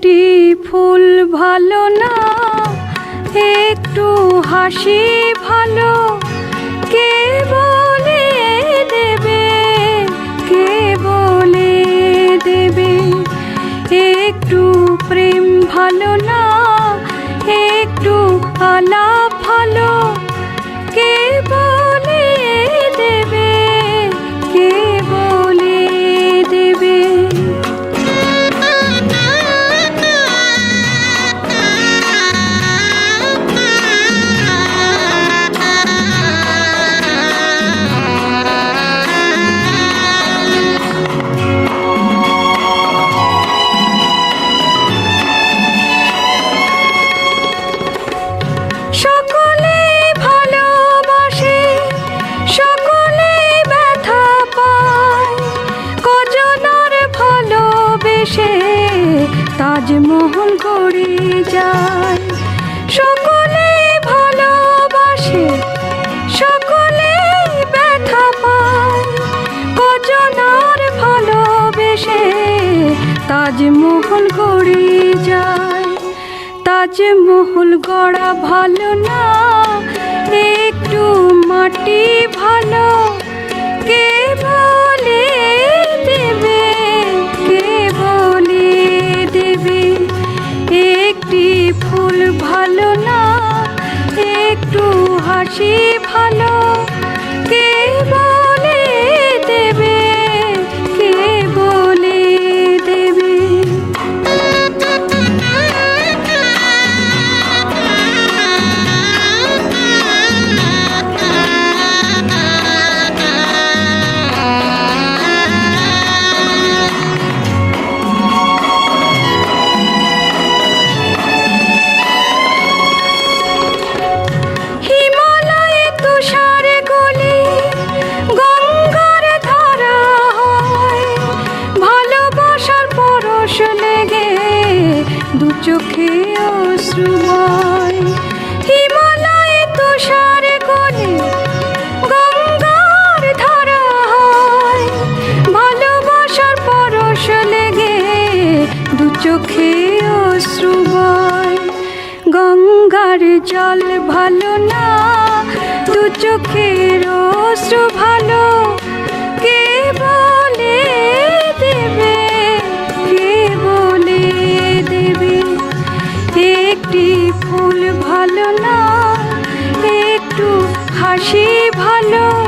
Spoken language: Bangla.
একটি ফুল ভালো না একটু হাসি ভালো। ভালোবেসে তাজমহল গড়ে যায়। সকলে ভালোবাসে, সকলে ব্যথা পায়। কজনার ভালোবেসে তাজমহল গড়ে যায়। তাজমহল গড়া ভালো না, একটু মাটি ভালো। কে হাসি বয় হিমালয়ে তুষারে গলি গঙ্গার ধারা হয়। ভালোবাসার পরশ লেগে দু চোখে অশ্রু বয়। গঙ্গার জল ভালো না, দু চোখের ভালো